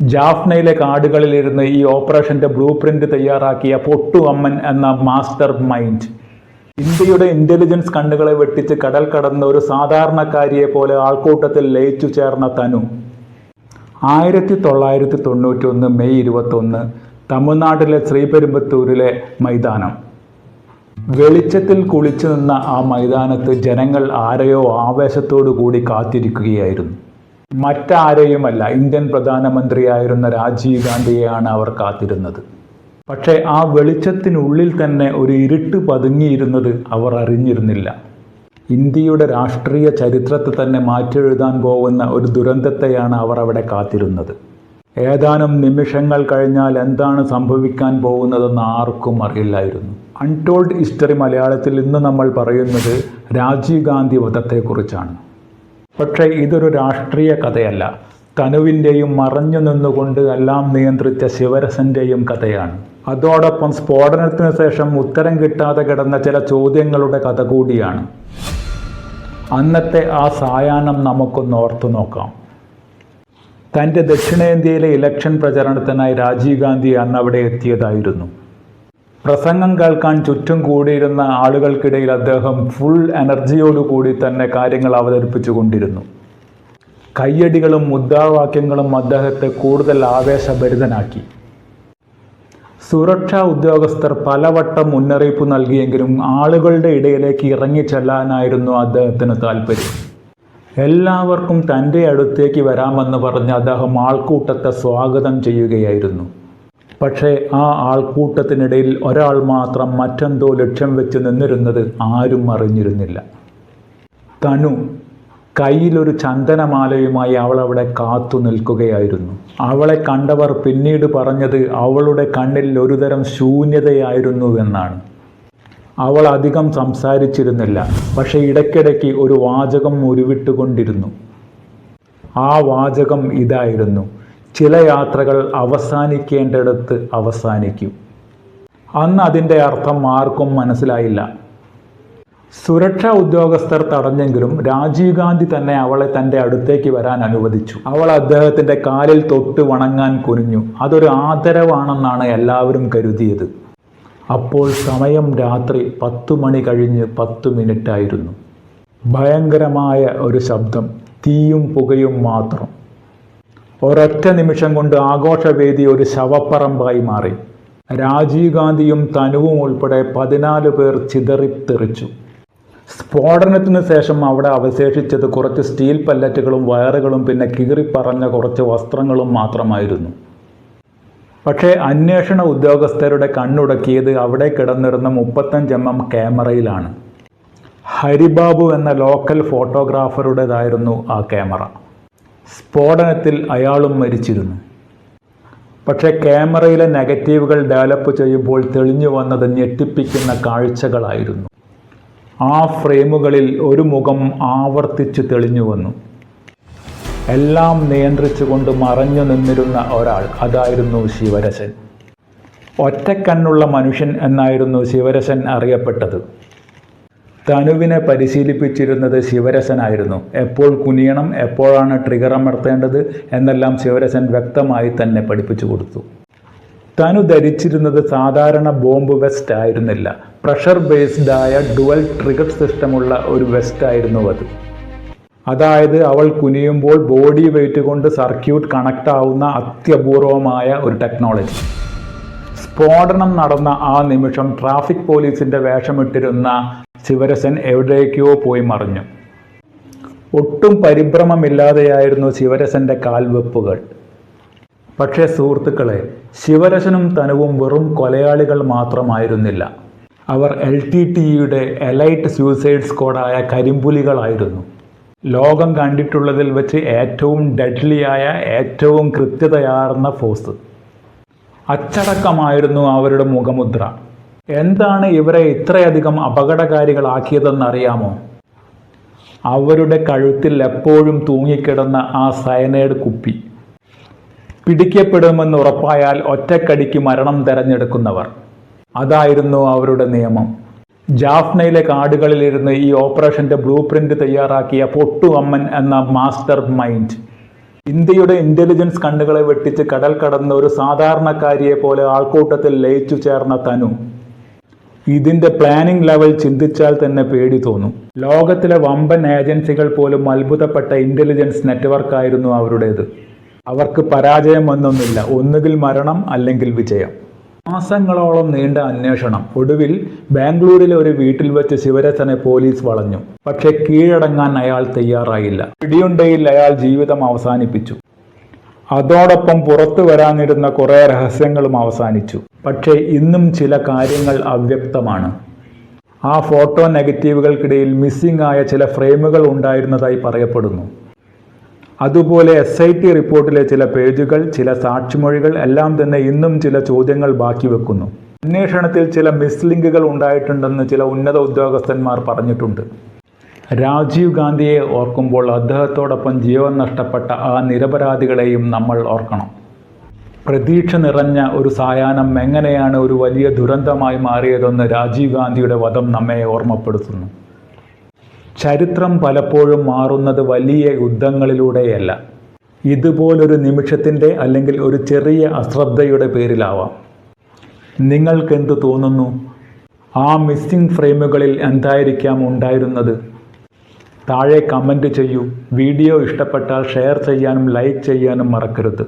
ജാഫ്നയിലെ കാടുകളിലിരുന്ന് ഈ ഓപ്പറേഷന്റെ blue print തയ്യാറാക്കിയ പൊട്ടു അമ്മൻ എന്ന മാസ്റ്റർ മൈൻഡ്. ഇന്ത്യയുടെ ഇന്റലിജൻസ് കണ്ണുകളെ വെട്ടിച്ച് കടൽ കടന്ന ഒരു സാധാരണക്കാരിയെ പോലെ ആൾക്കൂട്ടത്തിൽ ലയിച്ചു ചേർന്ന തനു. ആയിരത്തി തൊള്ളായിരത്തി തൊണ്ണൂറ്റി ഒന്ന് മെയ് ഇരുപത്തൊന്ന് തമിഴ്നാട്ടിലെ ശ്രീപെരുമ്പത്തൂരിലെ മൈതാനം. വെളിച്ചത്തിൽ കുളിച്ചു നിന്ന ആ മൈതാനത്ത് ജനങ്ങൾ ആരെയോ ആവേശത്തോടു കൂടി കാത്തിരിക്കുകയായിരുന്നു. മറ്റാരെയുമല്ല ഇന്ത്യൻ പ്രധാനമന്ത്രിയായിരുന്ന രാജീവ് ഗാന്ധിയെയാണ് അവർ കാത്തിരുന്നത്. പക്ഷേ ആ വെളിച്ചത്തിനുള്ളിൽ തന്നെ ഒരു ഇരുട്ട് പതുങ്ങിയിരുന്നത് അവർ അറിഞ്ഞിരുന്നില്ല. ഇന്ത്യയുടെ രാഷ്ട്രീയ ചരിത്രത്തെ തന്നെ മാറ്റെഴുതാൻ പോകുന്ന ഒരു ദുരന്തത്തെയാണ് അവർ അവിടെ കാത്തിരുന്നത്. ഏതാനും നിമിഷങ്ങൾ കഴിഞ്ഞാൽ എന്താണ് സംഭവിക്കാൻ പോകുന്നതെന്ന് ആർക്കും അറിയില്ലായിരുന്നു. അൺടോൾഡ് ഹിസ്റ്ററി മലയാളത്തിൽ ഇന്ന് നമ്മൾ പറയുന്നത് രാജീവ് ഗാന്ധി വധത്തെക്കുറിച്ചാണ്. പക്ഷേ ഇതൊരു രാഷ്ട്രീയ കഥയല്ല. തനുവിന്റെയും മറഞ്ഞു നിന്നുകൊണ്ട് എല്ലാം നിയന്ത്രിച്ച ശിവരസന്റെയും കഥയാണ്. അതോടൊപ്പം സ്ഫോടനത്തിന് ശേഷം ഉത്തരം കിട്ടാതെ കിടന്ന ചില ചോദ്യങ്ങളുടെ കഥ കൂടിയാണ്. അന്നത്തെ ആ സായാഹ്നം നമുക്കൊന്ന് ഓർത്തു നോക്കാം. തന്റെ ദക്ഷിണേന്ത്യയിലെ ഇലക്ഷൻ പ്രചരണത്തിനായി രാജീവ് ഗാന്ധി അന്ന് അവിടെ എത്തിയതായിരുന്നു. പ്രസംഗം കേൾക്കാൻ ചുറ്റും കൂടിയിരുന്ന ആളുകൾക്കിടയിൽ അദ്ദേഹം ഫുൾ എനർജിയോടുകൂടി തന്നെ കാര്യങ്ങൾ അവതരിപ്പിച്ചു കൊണ്ടിരുന്നു. കയ്യടികളും മുദ്രാവാക്യങ്ങളും അദ്ദേഹത്തെ കൂടുതൽ ആവേശഭരിതനാക്കി. സുരക്ഷാ ഉദ്യോഗസ്ഥർ പലവട്ടം മുന്നറിയിപ്പ് നൽകിയെങ്കിലും ആളുകളുടെ ഇടയിലേക്ക് ഇറങ്ങിച്ചെല്ലാനായിരുന്നു അദ്ദേഹത്തിന് താല്പര്യം എല്ലാവർക്കും തന്റെ അടുത്തേക്ക് വരാമെന്ന് പറഞ്ഞ് അദ്ദേഹം ആൾക്കൂട്ടത്തെ സ്വാഗതം ചെയ്യുകയായിരുന്നു. പക്ഷേ ആ ആൾക്കൂട്ടത്തിനിടയിൽ ഒരാൾ മാത്രം മറ്റെന്തോ ലക്ഷ്യം വെച്ച് നിന്നിരുന്നത് ആരും അറിഞ്ഞിരുന്നില്ല. തനു കയ്യിലൊരു ചന്ദനമാലയുമായി അവൾ അവിടെ കാത്തു നിൽക്കുകയായിരുന്നു. അവളെ കണ്ടവർ പിന്നീട് പറഞ്ഞത് അവളുടെ കണ്ണിൽ ഒരുതരം ശൂന്യതയായിരുന്നു എന്നാണ്. അവൾ അധികം സംസാരിച്ചിരുന്നില്ല പക്ഷേ ഇടയ്ക്കിടയ്ക്ക് ഒരു വാചകം ഉരുവിട്ടുകൊണ്ടിരുന്നു. ആ വാചകം ഇതായിരുന്നു. ചില യാത്രകൾ അവസാനിക്കേണ്ടിടത്ത് അവസാനിക്കും. അന്ന് അതിന്റെ അർത്ഥം ആർക്കും മനസ്സിലായില്ല. സുരക്ഷാ ഉദ്യോഗസ്ഥർ തടഞ്ഞെങ്കിലും രാജീവ് ഗാന്ധി തന്നെ അവളെ തന്റെ അടുത്തേക്ക് വരാൻ അനുവദിച്ചു. അവൾ അദ്ദേഹത്തിന്റെ കാലിൽ തൊട്ട് വണങ്ങാൻ കുനിഞ്ഞു. അതൊരു ആദരവാണെന്നാണ് എല്ലാവരും കരുതിയത്. അപ്പോൾ സമയം രാത്രി പത്തു മണി കഴിഞ്ഞ് പത്തു മിനിറ്റായിരുന്നു. ഭയങ്കരമായ ഒരു ശബ്ദം തീയും പുകയും മാത്രം. ഒരൊറ്റ നിമിഷം കൊണ്ട് ആഘോഷവേദി ഒരു ശവപ്പറമ്പായി മാറി. രാജീവ് ഗാന്ധിയും തനുവും ഉൾപ്പെടെ പതിനാല് പേർ ചിതറിത്തെറിച്ചു സ്ഫോടനത്തിന് ശേഷം അവിടെ അവശേഷിച്ചത് കുറച്ച് സ്റ്റീൽ പല്ലറ്റുകളും വയറുകളും പിന്നെ കീറിപ്പറഞ്ഞ കുറച്ച് വസ്ത്രങ്ങളും മാത്രമായിരുന്നു. പക്ഷേ അന്വേഷണ ഉദ്യോഗസ്ഥരുടെ കണ്ണുടക്കിയത് അവിടെ കിടന്നിരുന്ന മുപ്പത്തഞ്ച് എം ക്യാമറയിലാണ്. ഹരിബാബു എന്ന ലോക്കൽ ഫോട്ടോഗ്രാഫറുടേതായിരുന്നു ആ ക്യാമറ. സ്ഫോടനത്തിൽ അയാളും മരിച്ചിരുന്നു. പക്ഷേ ക്യാമറയിലെ നെഗറ്റീവുകൾ ഡെവലപ്പ് ചെയ്യുമ്പോൾ തെളിഞ്ഞു വന്നത് ഞെട്ടിപ്പിക്കുന്ന കാഴ്ചകളായിരുന്നു. ആ ഫ്രെയിമുകളിൽ ഒരു മുഖം ആവർത്തിച്ച് തെളിഞ്ഞു വന്നു. എല്ലാം നിയന്ത്രിച്ചുകൊണ്ട് മറഞ്ഞു നിന്നിരുന്ന ഒരാൾ അതായിരുന്നു ശിവരസൻ. ഒറ്റക്കണ്ണുള്ള മനുഷ്യൻ എന്നായിരുന്നു ശിവരസൻ അറിയപ്പെട്ടത്. തനുവിനെ പരിശീലിപ്പിച്ചിരുന്നത് ശിവരസനായിരുന്നു. എപ്പോൾ കുനിയണം എപ്പോഴാണ് ട്രിഗർ അമർത്തേണ്ടത് എന്നെല്ലാം ശിവരസൻ വ്യക്തമായി തന്നെ പഠിപ്പിച്ചു കൊടുത്തു. തനു ധരിച്ചിരുന്നത് സാധാരണ ബോംബ് വെസ്റ്റ് ആയിരുന്നില്ല. പ്രഷർ ബേസ്ഡ് ആയ ഡുവൽ ട്രിഗർ സിസ്റ്റമുള്ള ഒരു വെസ്റ്റ് ആയിരുന്നു അത്. അതായത് അവൾ കുനിയുമ്പോൾ ബോഡി വെയിറ്റ് കൊണ്ട് സർക്യൂട്ട് കണക്ട് ആവുന്ന അത്യപൂർവമായ ഒരു ടെക്നോളജി സ്ഫോടനം നടന്ന ആ നിമിഷം ട്രാഫിക് പോലീസിന്റെ വേഷമിട്ടിരുന്ന ശിവരസൻ എവിടേക്കോ പോയി മറിഞ്ഞു. ഒട്ടും പരിഭ്രമമില്ലാതെയായിരുന്നു ശിവരസന്റെ കാൽവെപ്പുകൾ. പക്ഷേ സുഹൃത്തുക്കളെ ശിവരസനും തനുവും വെറും കൊലയാളികൾ മാത്രമായിരുന്നില്ല. അവർ എൽ ടി ടിയുടെ എലൈറ്റ് സൂയിസൈഡ് സ്ക്വാഡായ കരിമ്പുലികളായിരുന്നു. ലോകം കണ്ടിട്ടുള്ളതിൽ വെച്ച് ഏറ്റവും ഡെഡ്ലിയായ ഏറ്റവും കൃത്യതയാർന്ന ഫോഴ്സ് അച്ചടക്കമായിരുന്നു അവരുടെ മുഖമുദ്ര. എന്താണ് ഇവരെ ഇത്രയധികം അപകടകാരികളാക്കിയതെന്നറിയാമോ? അവരുടെ കഴുത്തിൽ എപ്പോഴും തൂങ്ങിക്കിടന്ന ആ സയനൈഡ് കുപ്പി. പിടിക്കപ്പെടുമെന്ന് ഉറപ്പായാൽ ഒറ്റക്കടിക്ക് മരണം തെരഞ്ഞെടുക്കുന്നവർ. അതായിരുന്നു അവരുടെ നിയമം. ജാഫ്നയിലെ കാടുകളിലിരുന്ന് ഈ ഓപ്പറേഷന്റെ ബ്ലൂ പ്രിന്റ് തയ്യാറാക്കിയ പൊട്ടു അമ്മൻ എന്ന മാസ്റ്റർ മൈൻഡ്. ഇന്ത്യയുടെ ഇന്റലിജൻസ് കണ്ണുകളെ വെട്ടിച്ച് കടൽ കടന്ന ഒരു സാധാരണക്കാരിയെ പോലെ ആൾക്കൂട്ടത്തിൽ ലയിച്ചു ചേർന്ന തനു. ഇതിന്റെ പ്ലാനിംഗ് ലെവൽ ചിന്തിച്ചാൽ തന്നെ പേടി തോന്നും. ലോകത്തിലെ വമ്പൻ ഏജൻസികൾ പോലും അത്ഭുതപ്പെട്ട ഇന്റലിജൻസ് നെറ്റ്വർക്കായിരുന്നു അവരുടേത്. അവർക്ക് പരാജയം എന്നൊന്നില്ല ഒന്നുകിൽ മരണം അല്ലെങ്കിൽ വിജയം. മാസങ്ങളോളം നീണ്ട അന്വേഷണം. ഒടുവിൽ ബാംഗ്ലൂരിലെ ഒരു വീട്ടിൽ വെച്ച് ശിവരസനെ പോലീസ് വളഞ്ഞു. പക്ഷെ കീഴടങ്ങാൻ അയാൾ തയ്യാറായില്ല. പിടിയുണ്ടയിൽ അയാൾ ജീവിതം അവസാനിപ്പിച്ചു. അതോടൊപ്പം പുറത്തു വരാനിരുന്ന കുറേ രഹസ്യങ്ങളും അവസാനിച്ചു. പക്ഷേ ഇന്നും ചില കാര്യങ്ങൾ അവ്യക്തമാണ്. ആ ഫോട്ടോ നെഗറ്റീവുകൾക്കിടയിൽ മിസ്സിംഗ് ആയ ചില ഫ്രെയിമുകൾ ഉണ്ടായിരുന്നതായി പറയപ്പെടുന്നു. അതുപോലെ എസ് ഐ ടി റിപ്പോർട്ടിലെ ചില പേജുകൾ ചില സാക്ഷിമൊഴികൾ എല്ലാം തന്നെ ഇന്നും ചില ചോദ്യങ്ങൾ ബാക്കി വെക്കുന്നു. അന്വേഷണത്തിൽ ചില മിസ്ലിങ്കുകൾ ഉണ്ടായിട്ടുണ്ടെന്ന് ചില ഉന്നത ഉദ്യോഗസ്ഥന്മാർ പറഞ്ഞിട്ടുണ്ട്. രാജീവ് ഗാന്ധിയെ ഓർക്കുമ്പോൾ അദ്ദേഹത്തോടൊപ്പം ജീവൻ നഷ്ടപ്പെട്ട ആ നിരപരാധികളെയും നമ്മൾ ഓർക്കണം. പ്രതീക്ഷ നിറഞ്ഞ ഒരു സായാഹ്നം എങ്ങനെയാണ് ഒരു വലിയ ദുരന്തമായി മാറിയതെന്ന് രാജീവ് ഗാന്ധിയുടെ വധം നമ്മെ ഓർമ്മപ്പെടുത്തുന്നു. ചരിത്രം പലപ്പോഴും മാറുന്നത് വലിയ യുദ്ധങ്ങളിലൂടെയല്ല. ഇതുപോലൊരു നിമിഷത്തിന്റെ അല്ലെങ്കിൽ ഒരു ചെറിയ അശ്രദ്ധയുടെ പേരിലാവാം. നിങ്ങൾക്കെന്ത് തോന്നുന്നു? ആ മിസ്സിംഗ് ഫ്രെയിമുകളിൽ എന്തായിരിക്കാം ഉണ്ടായിരുന്നത്? താഴെ കമന്റ് ചെയ്യൂ. വീഡിയോ ഇഷ്ടപ്പെട്ടാൽ ഷെയർ ചെയ്യാനും ലൈക്ക് ചെയ്യാനും മറക്കരുത്.